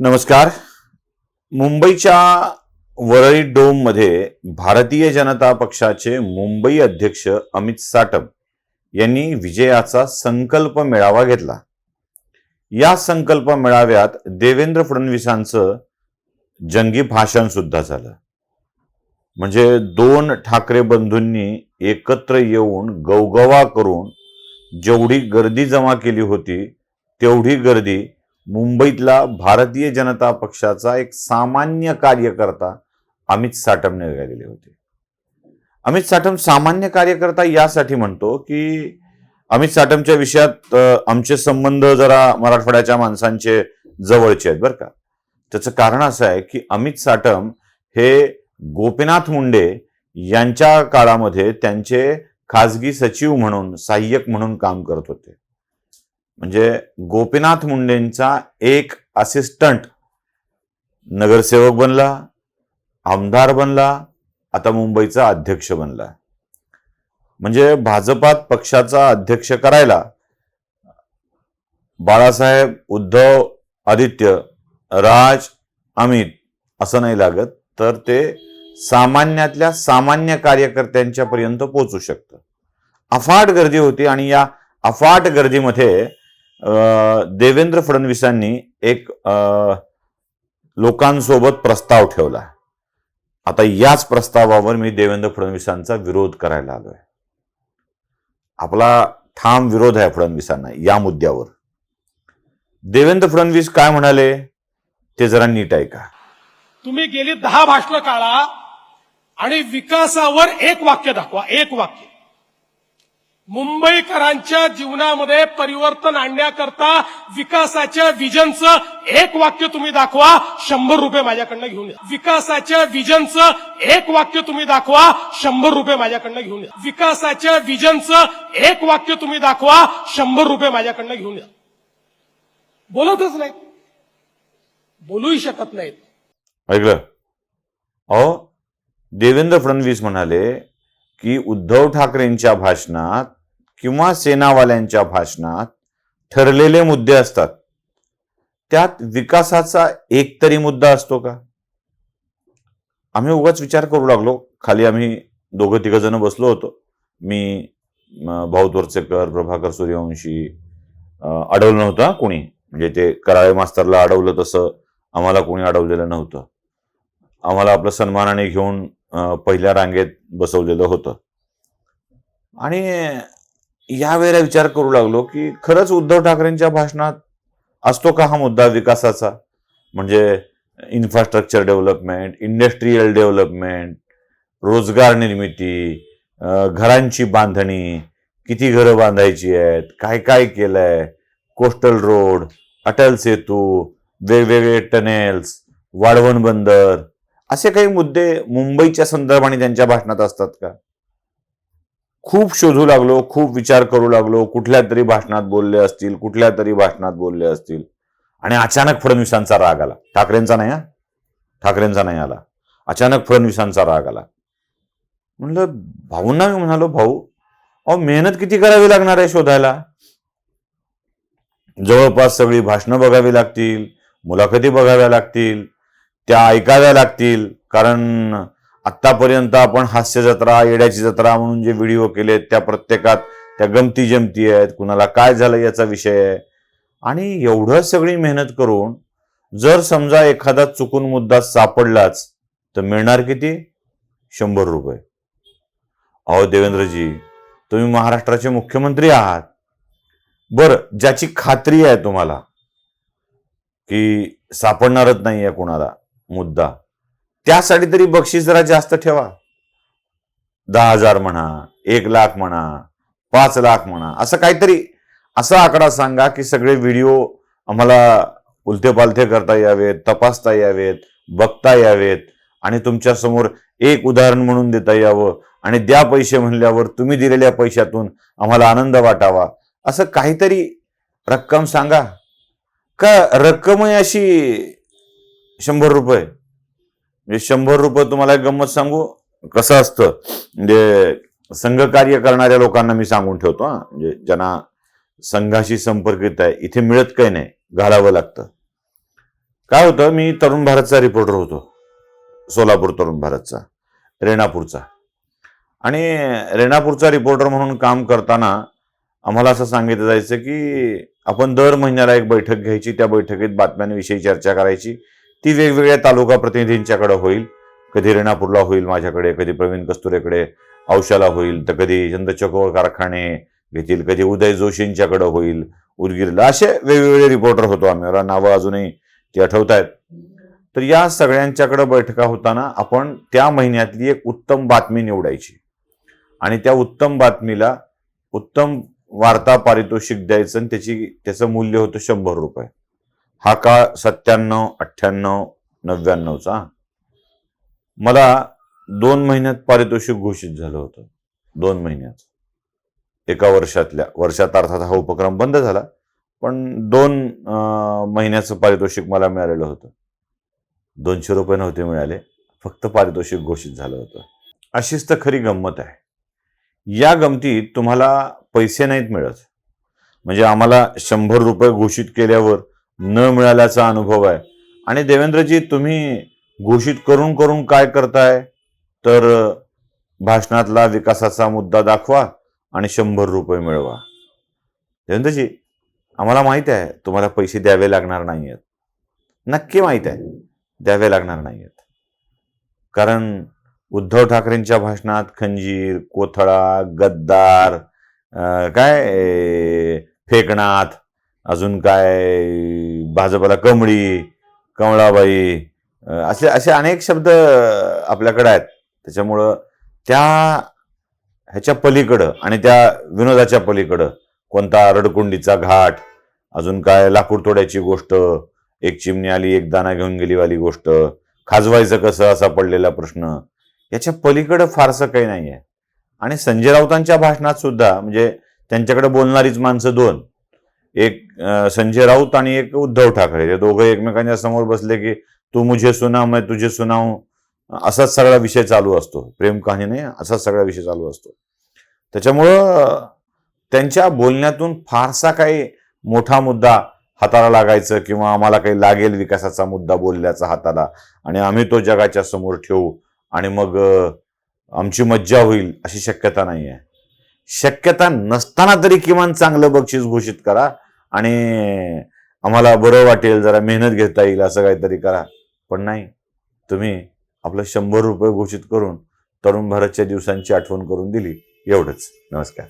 नमस्कार. मुंबईच्या वरळी डोममध्ये भारतीय जनता पक्षाचे मुंबई अध्यक्ष अमित साटम यांनी विजयाचा संकल्प मेळावा घेतला. या संकल्प मेळाव्यात देवेंद्र फडणवीसांचं जंगी भाषण सुद्धा झालं. म्हणजे दोन ठाकरे बंधूंनी एकत्र येऊन गवगवा करून जेवढी गर्दी जमा केली होती तेवढी गर्दी मुंबईतला भारतीय जनता पक्षाचा एक सामान्य कार्यकर्ता अमित साटमने गेलेले होते. अमित साटम सामान्य कार्यकर्ता यासाठी म्हणतो की अमित साटमच्या विषयात आमचे संबंध जरा मराठवाड्याच्या माणसांचे जवळचे आहेत बरं का. त्याचं कारण असं आहे की अमित साटम हे गोपीनाथ मुंडे यांच्या काळामध्ये त्यांचे खासगी सचिव म्हणून सहाय्यक म्हणून काम करत होते. म्हणजे गोपीनाथ मुंडेंचा एक असिस्टंट नगरसेवक बनला आमदार बनला आता मुंबईचा अध्यक्ष बनला. म्हणजे भाजपात पक्षाचा अध्यक्ष करायला बाळासाहेब उद्धव आदित्य राज अमित असं नाही लागत तर ते सामान्यातल्या सामान्य कार्यकर्त्यांच्या पर्यंत पोहोचू शकतं. अफाट गर्दी होती आणि या अफाट गर्दीमध्ये देवेंद्र फडणवीसांनी एक अं, लोकांसोबत प्रस्ताव ठेवला. आता याच प्रस्तावावर मी देवेंद्र फडणवीसांचा विरोध करायला आलोय. आपला ठाम विरोध आहे फडणवीसांना या मुद्द्यावर. देवेंद्र फडणवीस काय म्हणाले? ते जरा नीट ऐका. तुम्ही गेली दहा भाषणं काढा आणि विकासावर एक वाक्य दाखवा एक वाक्य. मुंबईकरांच्या जीवनामध्ये परिवर्तन आणण्याकरता विकासाच्या विजनचं एक वाक्य तुम्ही दाखवा शंभर रुपये माझ्याकडनं घेऊन या. विकासाच्या विजनचं एक वाक्य तुम्ही दाखवा शंभर रुपये माझ्याकडनं घेऊन या. विकासाच्या विजनचं एक वाक्य तुम्ही दाखवा शंभर रुपये माझ्याकडनं घेऊन या. बोलतच नाही बोलूही शकत नाहीत. ऐकलं? अहो देवेंद्र फडणवीस म्हणाले की उद्धव ठाकरेंच्या भाषणात किंवा सेनावाल्यांच्या भाषणात ठरलेले मुद्दे असतात. त्यात विकासाचा एक तरी मुद्दा असतो का? आम्ही उगाच विचार करू लागलो. खाली आम्ही दोघं तिघं जण बसलो होतो. मी भाऊ तोरचेकर प्रभाकर सूर्यवंशी अडवलं नव्हतं हा कोणी. म्हणजे ते कराळे मास्तरला अडवलं तसं आम्हाला कोणी अडवलेलं नव्हतं. आम्हाला आपलं सन्मानाने घेऊन पहिल्या रांगेत बसवलेलं होतं. आणि यावेळेला विचार करू लागलो की खरंच उद्धव ठाकरेंच्या भाषणात असतो का हा मुद्दा विकासाचा? म्हणजे इन्फ्रास्ट्रक्चर डेव्हलपमेंट इंडस्ट्रीयल डेव्हलपमेंट रोजगार निर्मिती घरांची बांधणी किती घरं बांधायची आहेत काय काय केलंय कोस्टल रोड अटल सेतू वेगवेगळे टनेल्स वाढवण बंदर असे काही मुद्दे मुंबईच्या संदर्भाने त्यांच्या भाषणात असतात का? खूप शोधू लागलो खूप विचार करू लागलो कुठल्या तरी भाषणात बोलले असतील कुठल्या तरी भाषणात बोलले असतील. आणि अचानक फडणवीसांचा राग आला. ठाकरेंचा नाही हा? ठाकरेंचा नाही आला. अचानक फडणवीसांचा राग आला. म्हणलं भाऊंना मी म्हणालो भाऊ अहो मेहनत किती करावी लागणार आहे शोधायला? जवळपास सगळी भाषणं बघावी लागतील मुलाखती बघाव्या लागतील त्या ऐकाव्या लागतील. कारण आत्तापर्यंत आपण हास्य जत्रा येड्याची जत्रा म्हणून जे व्हिडिओ केलेत त्या प्रत्येकात त्या गमती जमती आहेत. कुणाला काय झालं याचा विषय आहे. आणि एवढं सगळी मेहनत करून जर समजा एखादा चुकून मुद्दा सापडलाच तर मिळणार किती? शंभर रुपये. अहो देवेंद्रजी तुम्ही महाराष्ट्राचे मुख्यमंत्री आहात. बर ज्याची खात्री आहे तुम्हाला की सापडणारच नाही आहे कुणाला मुद्दा. त्यासाठी तरी बक्षीस जरा जास्त ठेवा. दहा हजार म्हणा एक लाख म्हणा पाच लाख म्हणा असं काहीतरी असा आकडा सांगा की सगळे व्हिडिओ आम्हाला उलथे पालथे करता यावेत तपासता यावेत बघता यावेत आणि तुमच्यासमोर एक उदाहरण म्हणून देता यावं आणि द्या पैसे म्हणल्यावर तुम्ही दिलेल्या पैशातून आम्हाला आनंद वाटावा. असं काहीतरी रक्कम सांगा. का रक्कमही अशी शंभर रुपये? म्हणजे शंभर रुपये तुम्हाला एक गंमत सांगू? कसं असतं? म्हणजे संघकार्य करणाऱ्या लोकांना मी सांगून ठेवतो हा. म्हणजे ज्यांना संघाशी संपर्कित आहे इथे मिळत काही नाही घालावं लागतं. काय होतं? मी तरुण भारतचा रिपोर्टर होतो सोलापूर तरुण भारतचा रेणापूरचा. आणि रेणापूरचा रिपोर्टर म्हणून काम करताना आम्हाला असं सांगितलं जायचं की आपण दर महिन्याला एक बैठक घ्यायची त्या बैठकीत बातम्यांविषयी चर्चा करायची. ती वेगवेगळ्या तालुका प्रतिनिधींच्याकडे होईल. कधी रेणापूरला होईल माझ्याकडे कधी प्रवीण कस्तुरेकडे औशाला होईल तर कधी चंद्रचकोर कारखाने घेतील कधी उदय जोशींच्याकडे होईल उदगीरला असे वेगवेगळे रिपोर्टर होतो आम्ही. मला नावं अजूनही ती आठवत आहेत तर या सगळ्यांच्याकडे बैठका होताना आपण त्या महिन्यातली एक उत्तम बातमी निवडायची. आणि त्या उत्तम बातमीला उत्तम वार्ता पारितोषिक द्यायचं आणि त्याची त्याचं मूल्य होतं शंभर रुपये. हा काळ सत्त्याण्णव अठ्ठ्याण्णव नव्याण्णवचा मला दोन महिन्यात पारितोषिक घोषित झालं होतं. दोन महिन्यात एका वर्षातल्या वर्षात अर्थात हा उपक्रम बंद झाला पण दोन महिन्याचं पारितोषिक मला मिळालेलं होतं. दोनशे रुपये नव्हते मिळाले फक्त पारितोषिक घोषित झालं होतं. अशीच तर खरी गंमत आहे. या गमतीत तुम्हाला पैसे नाहीत मिळत. म्हणजे आम्हाला शंभर रुपये घोषित केल्यावर न मिळाल्याचा अनुभव आहे. आणि देवेंद्रजी तुम्ही घोषित करून करून काय करताय? तर भाषणातला विकासाचा मुद्दा दाखवा आणि शंभर रुपये मिळवा. देवेंद्रजी आम्हाला माहीत आहे तुम्हाला पैसे द्यावे लागणार नाही आहेत नक्की माहीत आहे द्यावे लागणार नाही आहेत कारण उद्धव ठाकरेंच्या भाषणात खंजीर कोथळा गद्दार काय फेकणात फेकनाथ अजून काय? भाजपला कमळी कमळाबाई असे असे अनेक शब्द आपल्याकडे आहेत. त्याच्यामुळं त्या ह्याच्या पलीकडं आणि त्या विनोदाच्या पलीकडं कोणता रडकुंडीचा घाट अजून काय लाकूड तोड्याची गोष्ट एक चिमणी आली एक दाना घेऊन गेली वाली गोष्ट खाजवायचं कसं असा पडलेला प्रश्न याच्या पलीकडं फारसं काही नाही आहे आणि संजय राऊतांच्या भाषणात सुद्धा म्हणजे त्यांच्याकडे बोलणारीच माणसं दोन एक संजय राऊत आणि एक उद्धव ठाकरे हे दोघं एकमेकांच्या समोर बसले की तू मुझे सुना मैं तुझे सुनाव असाच सगळा विषय चालू असतो. प्रेम कहाणी नाही असाच सगळा विषय चालू असतो. त्याच्यामुळं त्यांच्या बोलण्यातून फारसा काही मोठा मुद्दा हाताला लागायचं किंवा आम्हाला काही लागेल विकासाचा मुद्दा बोलल्याचा हाताला आणि आम्ही तो जगाच्या समोर ठेवू आणि मग आमची मज्जा होईल अशी शक्यता नाही आहे शक्यता नसताना तरी किमान चांगलं बक्षीस घोषित करा आणि आम्हाला बरं वाटेल जरा मेहनत घेता येईल असं काहीतरी करा. पण नाही तुम्ही आपलं शंभर रुपये घोषित करून तरुण भारतच्या दिवसांची आठवण करून दिली. एवढंच. नमस्कार.